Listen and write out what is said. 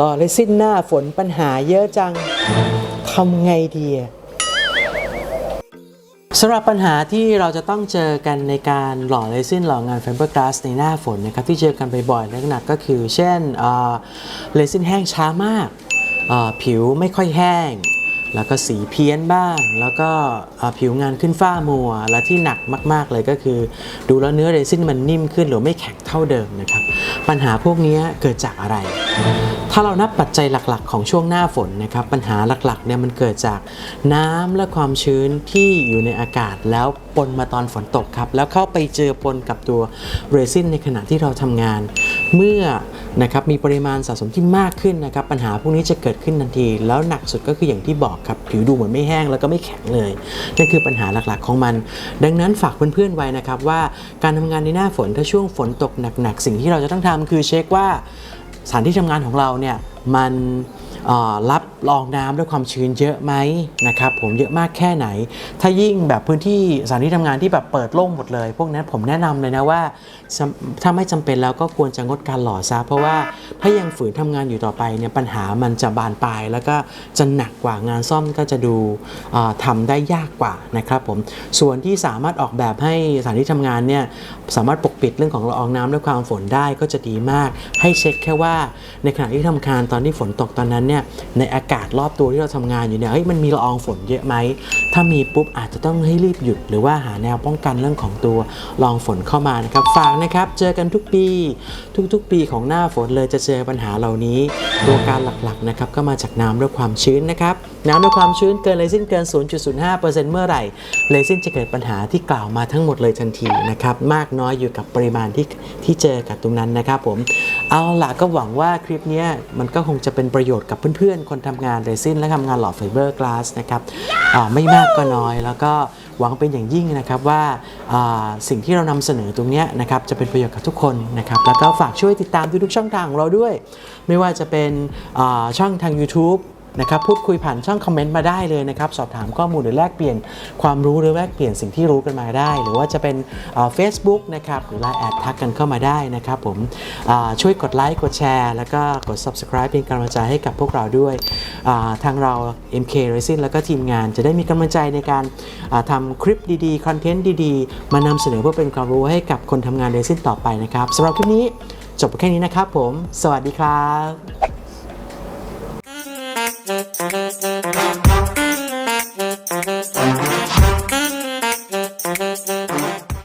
รอเลยสิ้นหน้าฝนปัญหาเยอะจังทำไงดีสำหรับปัญหาที่เราจะต้องเจอกันในการหล่อเลซินหล่องานเฟเบอร์กราสในหน้าฝนนะครับที่เจอกันบ่อยๆและหนักก็คือ เช่นเลซินแห้งช้ามาก ผิวไม่ค่อยแห้ง แล้วก็สีเพี้ยนบ้าง แล้วก็ผิวงานขึ้นฝ้ามัว และที่หนักมาก ๆ เลยก็คือ ดูแล้วเนื้อเรซินมันนิ่มขึ้นหรือไม่แข็งเท่าเดิมนะครับ ปัญหาพวกนี้เกิดจากอะไร ถ้าเรานับปัจจัยหลัก ๆ ของช่วงหน้าฝนนะครับ ปัญหาหลัก ๆ เนี่ยมันเกิดจากน้ำและความชื้นที่อยู่ในอากาศแล้วปนมาตอนฝนตกครับ แล้วเข้าไปเจอปนกับตัวเรซินในขณะที่เราทำงาน เมื่อ นะครับมีปริมาณสะสมที่มากขึ้นนะครับปัญหาพวกนี้จะเกิดขึ้นทันที แล้วหนักสุดก็คืออย่างที่บอกครับผิวดูเหมือนไม่แห้งแล้วก็ไม่แข็งเลยนั่นคือปัญหาหลักๆของมัน ดังนั้นฝากเพื่อนๆไว้นะครับว่าการทำงานในหน้าฝนถ้าช่วงฝนตกหนักๆ สิ่งที่เราจะต้องทำคือเช็คว่าสถานที่ทำงานของเราเนี่ยมัน รับรองน้ำด้วยความชื้นเยอะไหมนะครับผมเยอะมากแค่ไหน ถ้ายิ่งแบบพื้นที่สถานที่ทำงานที่แบบเปิดโล่งหมดเลย พวกนั้นผมแนะนำเลยนะว่าถ้าไม่จำเป็นแล้วก็ควรจะงดการหล่อซะเพราะว่าถ้ายังฝืนทำงานอยู่ต่อไปเนี่ยปัญหามันจะบานปลายแล้วก็จะหนักกว่างานซ่อมก็จะดูเอ่อทำได้ยากกว่านะครับผมส่วนที่สามารถออกแบบให้สถานที่ทำงานเนี่ยสามารถปกปิดเรื่องของละอองน้ำด้วยความฝนได้ก็จะดีมาก ให้เช็คแค่ว่าในขณะที่ทำงานตอนที่ฝนตกตอนนั้นเนี่ยในอากาศรอบตัวที่เราทำงานอยู่เนี่ยเฮ้ยมันมีละอองฝนเยอะไหมถ้ามีปุ๊บอาจจะต้องให้รีบหยุด หรือว่าหาแนวป้องกันเรื่องของตัวละอองฝนเข้ามานะครับฝากนะครับเจอกันทุกปี ทุกๆ ปีของหน้าฝนเลยจะเจอปัญหาเหล่านี้ ตัวการหลักๆนะครับก็มาจากน้ำด้วยความชื้นนะครับน้ำด้วยความชื้นเกินเลซินเกิน 0.05%เมื่อไหร่เลซินจะเกิดปัญหาที่กล่าวมาทั้งหมดเลยทันทีนะครับมากน้อยอยู่กับปริมาณที่ที่เจอกับตรงนั้นนะครับผม เอาล่ะก็หวังว่าคลิปเนี้ยมันก็คงจะเป็นประโยชน์กับเพื่อนๆ คนทำงานเรซินและทำงานหล่อไฟเบอร์กลาสนะครับอ่าไม่มากก็น้อย แล้วก็หวังเป็นอย่างยิ่งนะครับว่าอ่าสิ่งที่เรานำเสนอตรงเนี้ยนะครับจะเป็นประโยชน์กับทุกคนนะครับแล้วก็ฝากช่วยติดตามทุกๆช่องทางของเราด้วย ไม่ว่าจะเป็นอ่าช่องทาง YouTube นะครับพูดคุยผ่านช่องคอมเมนต์มาได้เลยนะครับสอบถามข้อมูลหรือแลกเปลี่ยนความรู้หรือแลกเปลี่ยนสิ่งที่รู้กันมาได้ หรือว่าจะเป็นเฟซบุ๊กนะครับหรือไลน์แอดทักกันเข้ามาได้นะครับผมช่วยกดไลค์กดแชร์แล้วก็กด subscribe เป็นกำลังใจให้กับพวกเราด้วยทางเรา MK Racing แล้วก็ทีมงานจะได้มีกำลังใจในการทำคลิปดีๆคอนเทนต์ดีๆ มานำเสนอเพื่อเป็นความรู้ให้กับคนทำงานเรซินต่อไปนะครับสำหรับคลิปนี้จบแค่นี้นะครับผม สวัสดีครับ